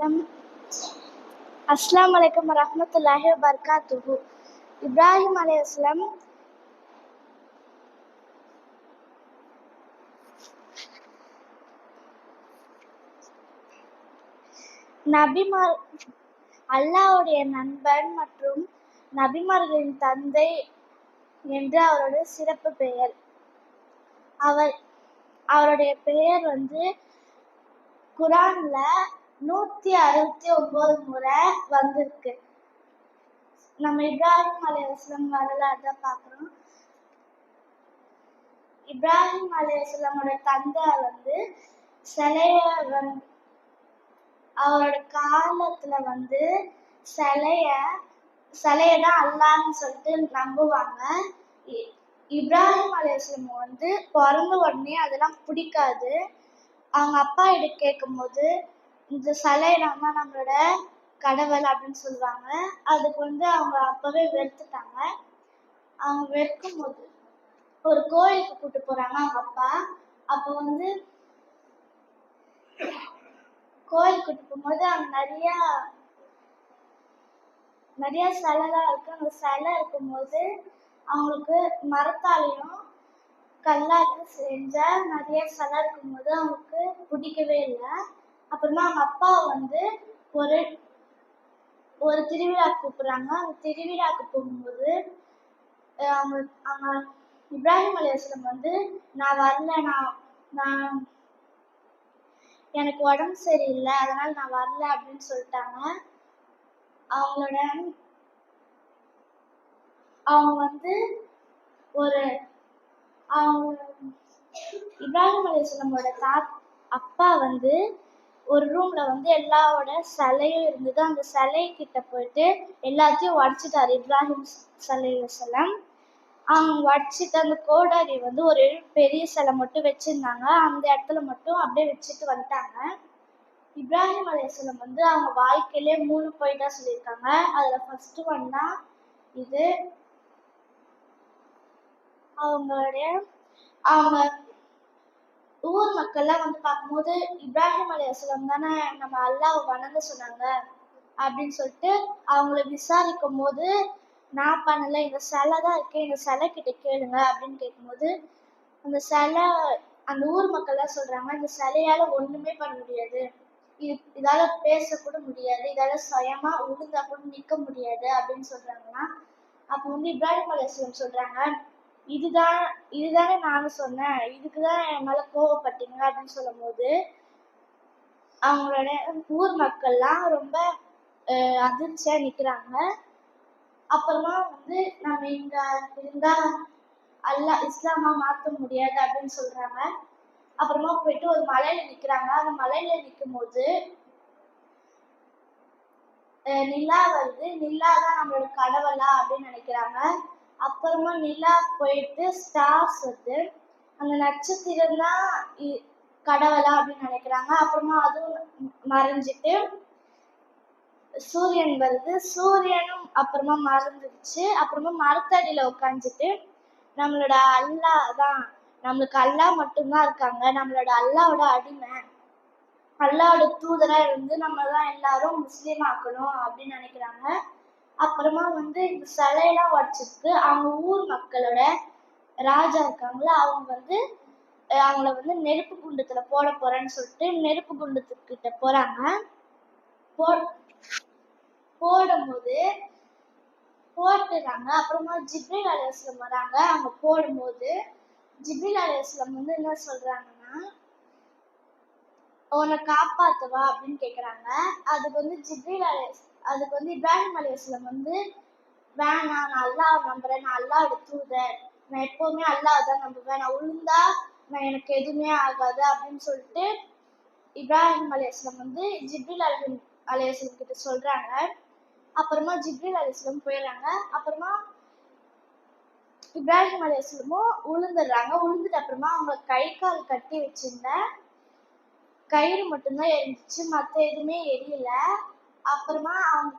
அஸ்லாம் அஸ்லாம் வலைக்கம் வரமத்துல்லாஹி வபர்காத்துஹு. இப்ராஹிம் அலி அஸ்லாம் நபிமார் அல்லாவுடைய நண்பன் மற்றும் நபிமார்களின் தந்தை என்று அவருடைய சிறப்பு பெயர். அவர் அவருடைய பெயர் வந்து குரான்ல நூத்தி அறுபத்தி ஒன்பது முறை வந்திருக்கு. நம்ம இப்ராஹிம் அலையாஸ்லாம் வரலாறு தான் பார்க்குறோம். இப்ராஹிம் அஸ்லமோட தந்தை வந்து சிலைய வந்து அவரோட காலத்துல வந்து சிலைய சிலைய தான் அல்லான்னு சொல்லிட்டு நம்புவாங்க. இ- இப்ராஹிம் அலையாஸ்லாம் வந்து பிறந்த உடனே அதெல்லாம் பிடிக்காது. அவங்க அப்பா கிட்ட கேட்கும்போது இந்த சிலையெல்லாம் தான் நம்மளோட கடவுள் அப்படின்னு சொல்லுவாங்க. அதுக்கு வந்து அவங்க அப்பவே வெறுத்துட்டாங்க. அவங்க வெறுக்கும் போது ஒரு கோயிலுக்கு கூட்டு போறாங்க அவங்க அப்பா. அப்போ வந்து கோயில் கூட்டு போகும்போது அங்க நிறைய நிறைய சிலைலாம் இருக்கு. அந்த சிலை இருக்கும்போது அவங்களுக்கு மரத்தாலையும் கல்லாலையும் செஞ்ச நிறைய சிலை இருக்கும்போது அவங்களுக்கு பிடிக்கவே இல்லை. அப்புறமா அவங்க அப்பா வந்து ஒரு ஒரு திருவிழா கூப்பிட்றாங்க. அந்த திருவிழாக்கு போகும்போது அவங்க அவங்க இப்ராஹிம் அலையாஸ்லாம் வந்து நான் வரல நான் நான் எனக்கு உடம்பு சரியில்லை அதனால் நான் வரல அப்படின்னு சொல்லிட்டாங்க. அவங்களோட அவங்க வந்து ஒரு அவங்க இப்ராஹிம் அலையாஸ்லாமோட தா அப்பா வந்து ஒரு ரூம்ல வந்து எல்லாரோட சிலையும் இருந்தது. அந்த சிலை கிட்ட போயிட்டு எல்லாத்தையும் உடச்சிட்டாரு இப்ராஹிம் சலையம் அவங்க உடச்சிட்டு அந்த கோடாரி வந்து ஒரு பெரிய சிலை மட்டும் வச்சிருந்தாங்க. அந்த இடத்துல மட்டும் அப்படியே வச்சுட்டு வந்துட்டாங்க. இப்ராஹிம் அலையாஸ்லாம் வந்து அவங்க வாழ்க்கையிலே மூணு பாயிண்டா சொல்லியிருக்காங்க. அதுல ஃபர்ஸ்ட் ஒன் தான் இது அவங்களுடைய அவங்க ஊர் மக்கள்லாம் வந்து பார்க்கும்போது இப்ராஹிம் அலையாஸ்லாம் தானே நம்ம அல்லாஹ் வணங்க சொன்னாங்க அப்படின்னு சொல்லிட்டு அவங்கள விசாரிக்கும் போது நான் பண்ணல இந்த சிலை தான் இருக்கு இந்த சிலை கிட்ட கேளுங்க அப்படின்னு கேட்கும்போது அந்த சிலை அந்த ஊர் மக்கள்லாம் சொல்றாங்க இந்த சிலையால ஒண்ணுமே பண்ண முடியாது. இது இதால பேச கூட முடியாது இதால சுயமா உழுந்தா கூட நிக்க முடியாது அப்படின்னு சொல்றாங்கன்னா அப்போ வந்து இப்ராஹிம் அலையாஸ்லாம் சொல்றாங்க இதுதான் இதுதானே நானும் சொன்னேன். இதுக்குதான் என் மேல கோவப்பட்டீங்க அப்படின்னு சொல்லும் போது அவங்களோட ஊர் மக்கள்லாம் ரொம்ப அஹ், அதிர்ச்சியா நிக்கிறாங்க. அப்புறமா வந்து நம்ம இங்க இருந்தா அல்லாஹ் இஸ்லாமா மாத்த முடியாது அப்படின்னு சொல்றாங்க. அப்புறமா போயிட்டு ஒரு மலையில நிக்கிறாங்க. அந்த மலையில நிற்கும் போது நிலா வருது நிலா தான் நம்மளோட கடவுளா அப்படின்னு நினைக்கிறாங்க. அப்புறமா நிலா போயிட்டு ஸ்டார்ஸ் வருது அந்த நட்சத்திரம் தான் இ- கடவுளா அப்படின்னு நினைக்கிறாங்க. அப்புறமா அதுவும் மறைஞ்சிட்டு சூரியன் வருது. சூரியனும் அப்புறமா மறந்துடுச்சு அப்புறமா மரத்தடியில உட்காந்துட்டு நம்மளோட அல்லாஹ் தான். நம்மளுக்கு அல்லாஹ் மட்டும்தான் இருக்காங்க. நம்மளோட அல்லாவோட அடிமை. அல்லாவோட தூதரா இருந்து நம்ம தான் எல்லாரும் முஸ்லீம் ஆக்கணும் அப்படின்னு நினைக்கிறாங்க. அப்புறமா வந்து இந்த சிலையெல்லாம் உடச்சிருக்கு. அவங்க ஊர் மக்களோட ராஜா இருக்காங்களா அவங்க வந்து அவங்கள வந்து நெருப்பு குண்டத்துல போட போறேன்னு சொல்லிட்டு நெருப்பு குண்டத்துக்கிட்ட போறாங்க. போ போடும்போது போட்டுறாங்க. அப்புறமா ஜிப்ரில் அலுவலம் வராங்க. அவங்க போடும்போது ஜிப்ரில் அலுவலம் வந்து என்ன சொல்றாங்கன்னா உன்னை காப்பாத்தவா அப்படின்னு கேட்குறாங்க அதுக்கு வந்து ஜிப்ரீல் அலையாஸ் அதுக்கு வந்து இப்ராஹிம் அலையாஸ்லம் வந்து வேணாம் நான் அல்லாஹ் நம்புறேன் நான் அல்லாஹ்வோட தூதர் நான் எப்போவுமே அல்லாஹ் தான் நம்புவேன். நான் உளுந்தா நான் எனக்கு எதுவுமே ஆகாது அப்படின்னு சொல்லிட்டு இப்ராஹிம் அலையாஸ்லம் வந்து ஜிப்ரீல் அலி அலையாஸ்லம் கிட்ட சொல்கிறாங்க அப்புறமா ஜிப்ரீல் அலையாஸ்லம் போயிடுறாங்க அப்புறமா இப்ராஹிம் அலையாஸ்லமும் உளுந்துடுறாங்க. உளுந்துட்டு அப்புறமா அவங்க கை கால் கட்டி வச்சிருந்த கயிறு மட்டும்தான் எரிஞ்சிச்சு மற்ற எதுவுமே எரியல. அப்புறமா அவங்க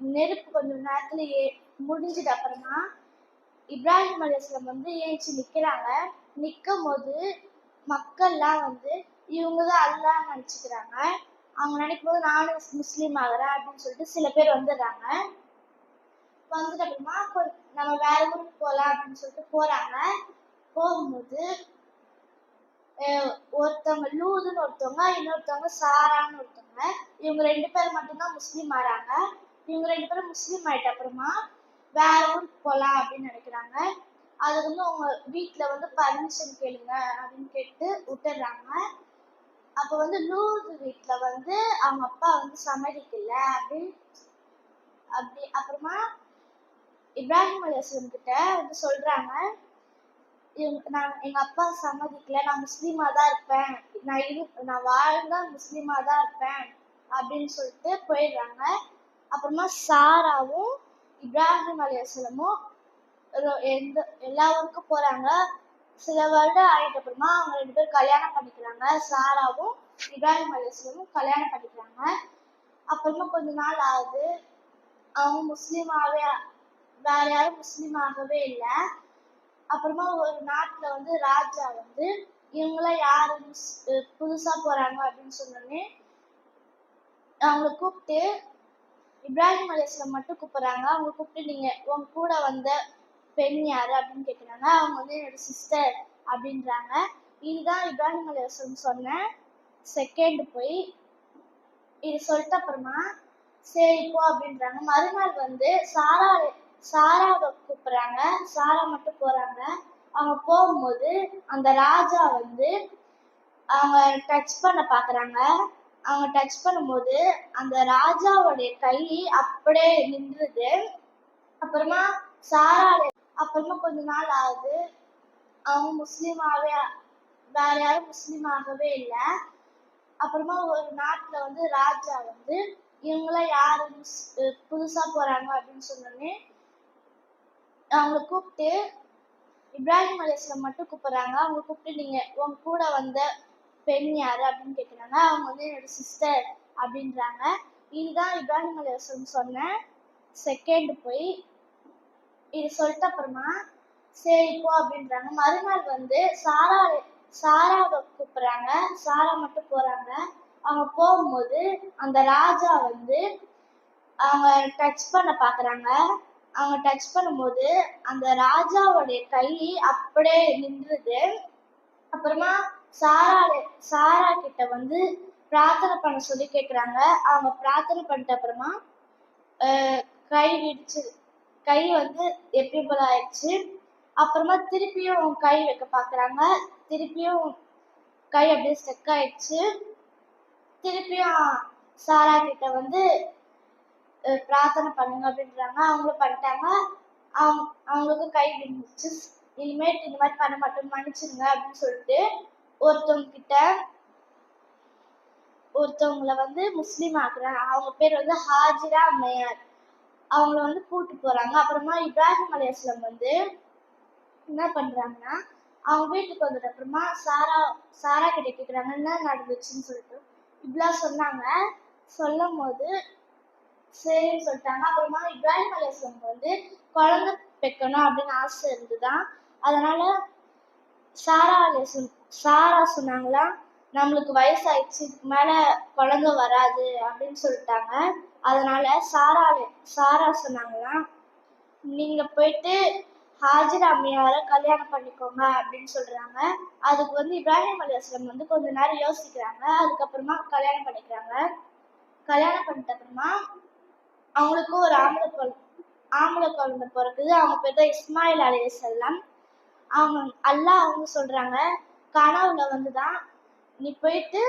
நெருப்பு கொஞ்சம் நேரத்தில் ஏ முடிஞ்சிட்டு அப்புறமா இப்ராஹிம் அலையாஸ்லாம் வந்து ஏஞ்சி நிற்கிறாங்க நிற்கும் போது மக்கள்லாம் வந்து இவங்க தான் அல்லான்னு நினச்சிக்கிறாங்க. அவங்க நினைக்கும் போது நானும் முஸ்லீம் ஆகிறேன் அப்படின்னு சொல்லிட்டு சில பேர் வந்துடுறாங்க. வந்துட்டு அப்புறமா நம்ம வேற ஊருக்கு போகலாம் அப்படின்னு சொல்லிட்டு போகிறாங்க போகும்போது ஒருத்தவங்க லூதுன்னு ஒருத்தவங்க இன்னொருத்தவங்க சாரான்னு ஒருத்தவங்க இவங்க ரெண்டு பேர் மட்டும்தான் முஸ்லீம் ஆறாங்க. இவங்க ரெண்டு பேரும் முஸ்லீம் ஆயிட்ட அப்புறமா வேற ஊருக்கு போகலாம் அப்படின்னு நினைக்கிறாங்க. அது வந்து அவங்க வீட்டில் வந்து பர்மிஷன் கேளுங்க அப்படின்னு கேட்டு விட்டுடுறாங்க. அப்போ வந்து லூது வீட்டில் வந்து அவங்க அப்பா வந்து சம்மதிக்கல அப்படின்னு அப்படி அப்புறமா இப்ராஹிம் அலிஸ்லம் கிட்ட வந்து சொல்கிறாங்க நான் எங்க அப்பா சம்மதிக்கல. நான் முஸ்லீமா தான் இருப்பேன். நான் இரு நான் வாழ்ந்தா முஸ்லீமா தான் இருப்பேன் அப்படின்னு சொல்லிட்டு போயிடுறாங்க. அப்புறமா சாராவும் இப்ராஹிம் அலிஸ்லமும் எந்த எல்லா ஊருக்கும் போறாங்க. சில வருடம் ஆயிட்ட அப்புறமா அவங்க ரெண்டு பேரும் கல்யாணம் பண்ணிக்கிறாங்க. சாராவும் இப்ராஹிம் அலிஸ்லமும் கல்யாணம் பண்ணிக்கிறாங்க. அப்புறமா கொஞ்ச நாள் ஆகுது. அவங்க முஸ்லீமாவே வேற யாரும் முஸ்லீம் ஆகவே இல்லை. அப்புறமா ஒரு நாட்டில் வந்து ராஜா வந்து இவங்களாம் யாரு? புதுசாக போகிறாங்க அப்படின்னு சொன்னோடனே அவங்கள கூப்பிட்டு இப்ராஹிம் அலிஸ்லாம் மட்டும் கூப்பிட்றாங்க. அவங்க கூப்பிட்டு நீங்கள் உங்க கூட வந்த பெண் யார்? அப்படின்னு கேட்குறாங்க அவங்க வந்து என்னோட சிஸ்டர் அப்படின்றாங்க. இதுதான் இப்ராஹிம் அலிஸ்லாம் சொன்ன செகண்ட் போய் இது சொல்லிட்ட அப்புறமா சரி போ அப்படின்றாங்க. மறுநாள் வந்து சாரா சாராவை கூப்பிடுறாங்க. சாரா மட்டும் போகிறாங்க அவங்க போகும்போது அந்த ராஜா வந்து அவங்க டச் பண்ண பார்க்குறாங்க அவங்க டச் பண்ணும்போது அந்த ராஜாவுடைய கை அப்படியே நின்றுது. அப்புறமா சாரா அப்புறமா கொஞ்ச நாள் ஆகுது. அவங்க முஸ்லீமாவே வேற யாரும் முஸ்லீம் ஆகவே இல்லை. அப்புறமா ஒரு நாட்டில் வந்து ராஜா வந்து இவங்களாம் யாரு புதுசாக போகிறாங்க அப்படின்னு சொன்னோடனே அவங்கள கூப்பிட்டு இப்ராஹிம் அலிஸ்லாம் மட்டும் கூப்பிடுறாங்க. அவங்க கூப்பிட்டு நீங்க உங்க கூட வந்த பெண் யாரு அப்படின்னு கேட்குறாங்க அவங்க வந்து என்னோட சிஸ்டர் அப்படின்றாங்க. இதுதான் இப்ராஹிம் அலிஸ்லாம் சொன்ன செகண்ட் போய். இது சொல்லிட்ட அப்புறமா சரி போ அப்படின்றாங்க. மறுநாள் வந்து சாரா சாராவை கூப்பிடுறாங்க. சாரா மட்டும் போறாங்க. அவங்க போகும்போது அந்த ராஜா வந்து அவங்க டச் பண்ண பாக்குறாங்க. அவங்க டச் பண்ணும்போது அந்த ராஜாவுடைய கை அப்படியே நின்றுது. அப்புறமா சாரா சாரா கிட்ட வந்து பிரார்த்தனை பண்ண சொல்லி கேட்குறாங்க அவங்க பிரார்த்தனை பண்ணிட்ட அப்புறமா கை விரிச்சு கை வந்து எப்படி போல ஆயிடுச்சு. அப்புறமா திருப்பியும் கை வைக்க பார்க்குறாங்க திருப்பியும் கை அப்படியே ஸ்டெக் ஆயிடுச்சு. திருப்பியும் சாரா கிட்ட வந்து பிரார்த்தனை பண்ணுங்க அப்படின்றாங்க. அவங்களும் பண்ணிட்டாங்க. அவங்க அவங்களுக்கும் கை விழுந்துச்சு இனிமேட்டு இந்த மாதிரி பண்ண மாட்டோம் மன்னிச்சிருங்க அப்படின்னு சொல்லிட்டு ஒருத்தவங்க கிட்ட ஒருத்தவங்கள வந்து முஸ்லீம் ஆக்குறாங்க. அவங்க பேர் வந்து ஹாஜிரா அம்மையார். அவங்கள வந்து கூட்டு போறாங்க. அப்புறமா இப்ராஹிம் அலையாஸ்லம் வந்து என்ன பண்றாங்கன்னா அவங்க வீட்டுக்கு வந்துட்டு அப்புறமா சாரா சாரா கிட்ட கேட்குறாங்க என்ன நடந்துச்சுன்னு சொல்லிட்டு. இப்படிலாம் சொன்னாங்க. சொல்லும் போது சரின்னு சொல்லிட்டாங்க. அப்புறமா இப்ராஹிம் அலையாஸ்லாம் வந்து குழந்தை பெக்கணும் அப்படின்னு ஆசை இருந்துதான். அதனால சாரா அலையாஸ்லாம் சாரா சொன்னாங்களாம் நம்மளுக்கு வயசாயிடுச்சு இதுக்கு மேல குழந்தை வராது அப்படின்னு சொல்லிட்டாங்க. அதனால சாரா சாரா சொன்னாங்களாம் நீங்க போயிட்டு ஹாஜர் அம்மையார கல்யாணம் பண்ணிக்கோங்க அப்படின்னு சொல்றாங்க. அதுக்கு வந்து இப்ராஹிம் அலிஸ்லாம் வந்து கொஞ்ச நேரம் யோசிக்கிறாங்க. அதுக்கப்புறமா கல்யாணம் பண்ணிக்கிறாங்க. கல்யாணம் பண்ணிட்ட அப்புறமா அவங்களுக்கும் ஒரு ஆம்பளை குழந்தை ஆம்பளை குழந்தை பிறக்குது. அவங்க பேர் தான் இஸ்மாயில் அலையசல்லாம் அவங்க அல்லாஹ் அவங்க சொல்றாங்க கனவுல வந்துதான் நீ போயிட்டு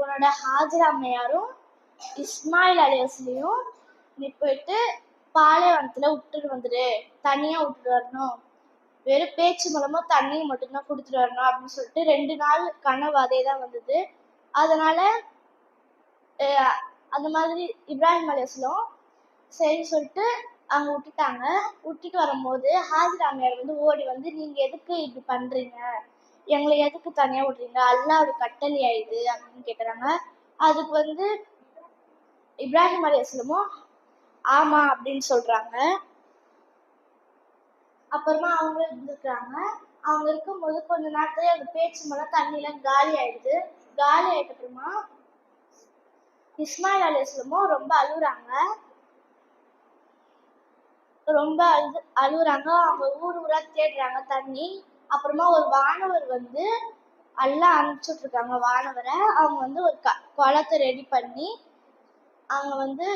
உன்னோட ஹாஜர் அம்மையாரும் இஸ்மாயில் அலியஸ்லையும் நீ போயிட்டு பாலைவனத்துல விட்டுட்டு வந்துடு தனியா விட்டுட்டு வரணும். வெறும் பேச்சு மூலமா தண்ணியை மட்டும்தான் கொடுத்துட்டு வரணும் அப்படின்னு சொல்லிட்டு ரெண்டு நாள் கனவு அதே தான் வந்தது. அதனால அந்த மாதிரி இப்ராஹிம் அலிஸ்லாம் சரி சொல்லிட்டு அவங்க விட்டுட்டாங்க. விட்டுட்டு வரும்போது ஹாஜிராமியார் வந்து ஓடி வந்து நீங்க எதுக்கு இப்படி பண்றீங்க? எங்களை எதுக்கு தனியா விடுறீங்க? அல்லாவோட கட்டளையா இது அப்படின்னு கேட்குறாங்க அதுக்கு வந்து இப்ராஹிம் அலிஸ்லமும் ஆமா அப்படின்னு சொல்றாங்க. அப்புறமா அவங்க இருந்துருக்குறாங்க. அவங்க இருக்கும்போது கொஞ்ச நேரத்துல அந்த பேச்சு மூலம் தண்ணியெல்லாம் காலி ஆயிடுது. காலி ஆயிட்ட அப்புறமா இஸ்மாயில் அலிஸ்லமும் ரொம்ப அழுகுறாங்க. ரொம்ப அழுது அழுகுறாங்க. அவங்க ஊர் ஊரா தேடுறாங்க தண்ணி. அப்புறமா ஒரு வானவர் வந்து எல்லாம் அனுப்பிச்சுட்டு இருக்காங்க வானவரை. அவங்க வந்து ஒரு க குளத்தை ரெடி பண்ணி அவங்க வந்து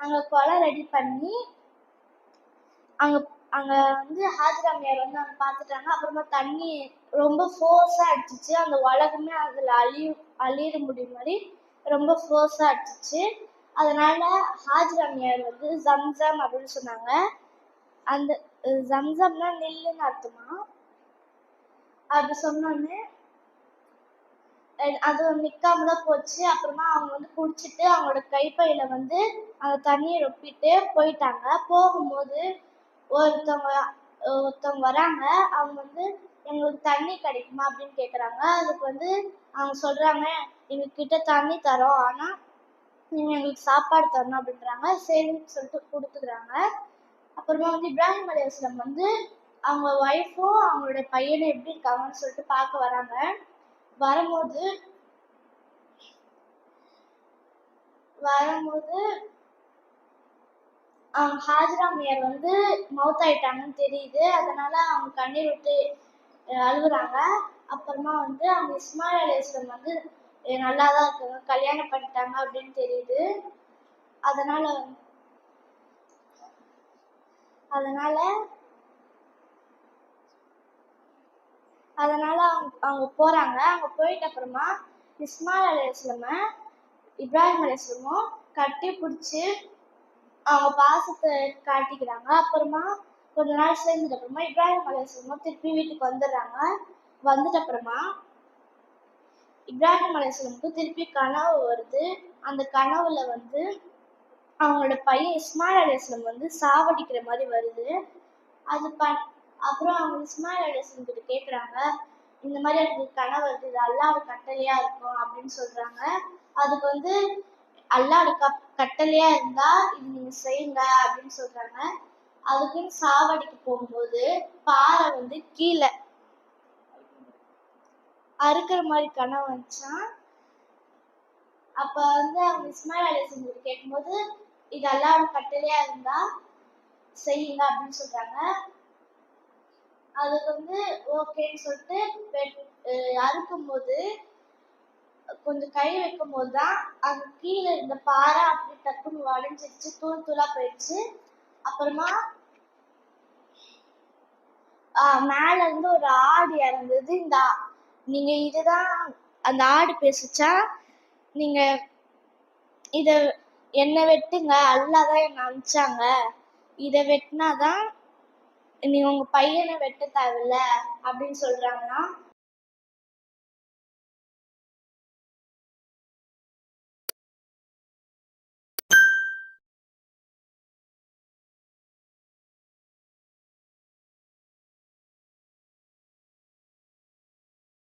அங்க குளம் ரெடி பண்ணி அங்க அங்க வந்து ஹாஜிராமியார் வந்து அங்கே பார்த்துட்டாங்க. அப்புறமா தண்ணி ரொம்ப ஃபோர்ஸா அடிச்சிச்சு. அந்த உலகமே அதுல அழிவு அழியிற முடியும் மாதிரி ரொம்ப ஃபோர்ஸாக அடிச்சிச்சு. அதனால ஹாஜிராமியார் வந்து ஜம்சம் அப்படின்னு சொன்னாங்க. அந்த ஜம்ஜம்னா ஜம்சம்னா நெல்லுன்னு அர்த்தமா? அப்படி சொன்னோன்னே அது நிற்காம தான் போச்சு. அப்புறமா அவங்க வந்து குடிச்சிட்டு அவங்களோட கைப்பையில வந்து அந்த தண்ணியை ரொப்பிட்டு போயிட்டாங்க. போகும்போது ஒருத்தவங்க ஒருத்தவங்க வராங்க. அவங்க வந்து எங்களுக்கு தண்ணி கிடைக்குமா? அப்படின்னு கேட்குறாங்க அதுக்கு வந்து அவங்க சொல்கிறாங்க எங்க கிட்ட தண்ணி தரோம் ஆனால் நீங்கள் எங்களுக்கு சாப்பாடு தரணும் அப்படின்றாங்க. சரின்னு சொல்லிட்டு கொடுத்துக்கிறாங்க. அப்புறமா வந்து இப்ராஹிம் அலையாஸ்லாம் வந்து அவங்க ஒய்ஃபும் அவங்களோட பையனும் எப்படி இருக்காங்கன்னு சொல்லிட்டு பார்க்க வராங்க. வரும்போது வரும்போது அவங்க ஹாஜிராமியார் வந்து மவுத் ஆயிட்டாங்கன்னு தெரியுது. அதனால அவங்க கண்ணீர் விட்டு அழுகுறாங்க. அப்புறமா வந்து அவங்க இஸ்மாயில் அலிஸ்லம் வந்து நல்லா தான் இருக்காங்க கல்யாணம் பண்ணிட்டாங்க அப்படின்னு தெரியுது. அதனால அதனால் அதனால அதனால அவங்க அவங்க போறாங்க. அவங்க போயிட்ட அப்புறமா இஸ்மாயில் அலிஸ்லம இப்ராஹிம் அலிஸ்லமும் கட்டி பிடிச்சி அவங்க பாசத்தை காட்டிக்கிறாங்க. அப்புறமா கொஞ்ச நாள் சேர்ந்தது அப்புறமா இப்ராஹிம் அலிஸ்லமும் திருப்பி வீட்டுக்கு வந்துடுறாங்க. வந்துட்ட அப்புறமா இப்ராஹிம் அலிஸ்லமுக்கு திருப்பி கனவு வருது. அந்த கனவுல வந்து அவங்களோட பையன் இஸ்மாயில் அலிஸ்லம் வந்து சாவடிக்கிற மாதிரி வருது. அது ப அப்புறம் அவங்க இஸ்மாயில் அலிஸ்லம் கிட்ட கேட்குறாங்க இந்த மாதிரி எனக்கு கனவு வருது இது அல்லாவோட கட்டளையா இருக்கும் அப்படின்னு சொல்றாங்க. அதுக்கு வந்து அல்லாவோட கப் கட்டளையா இருந்தா இது நீங்க செய்யுங்க அப்படின்னு சொல்றாங்க. அதுக்குன்னு சாவடிக்கு போகும்போது பாறை வந்து கீழே அறுக்கிற மாதிரி கனவு வந்துச்சான் அப்ப வந்து அவங்க இஸ்மாயில் அலி கிட்ட கேட்கும்போது இது அல்லாஹ் கட்டளையா இருந்தா செய்யுங்க அப்படின்னு சொல்றாங்க. அதுக்கு வந்து ஓகேன்னு சொல்லிட்டு அறுக்கும் போது கொஞ்சம் கை வைக்கும் போது தான் அங்க கீழே இருந்த பாறை அப்படி டக்குன்னு வளைஞ்சிருச்சு தூள் தூளா போயிடுச்சு. அப்புறமா ஆஹ் மேல இருந்து ஒரு ஆடு இறந்தது இந்த நீங்க இதுதான் அந்த ஆடு பேசுச்சா? நீங்க இத என்ன வெட்டுங்க? அல்லாதான் என்ன அனுப்பிச்சாங்க. இதை வெட்டினாதான் நீ உங்க பையனை வெட்ட தேவையில்ல அப்படின்னு சொல்றாங்கன்னா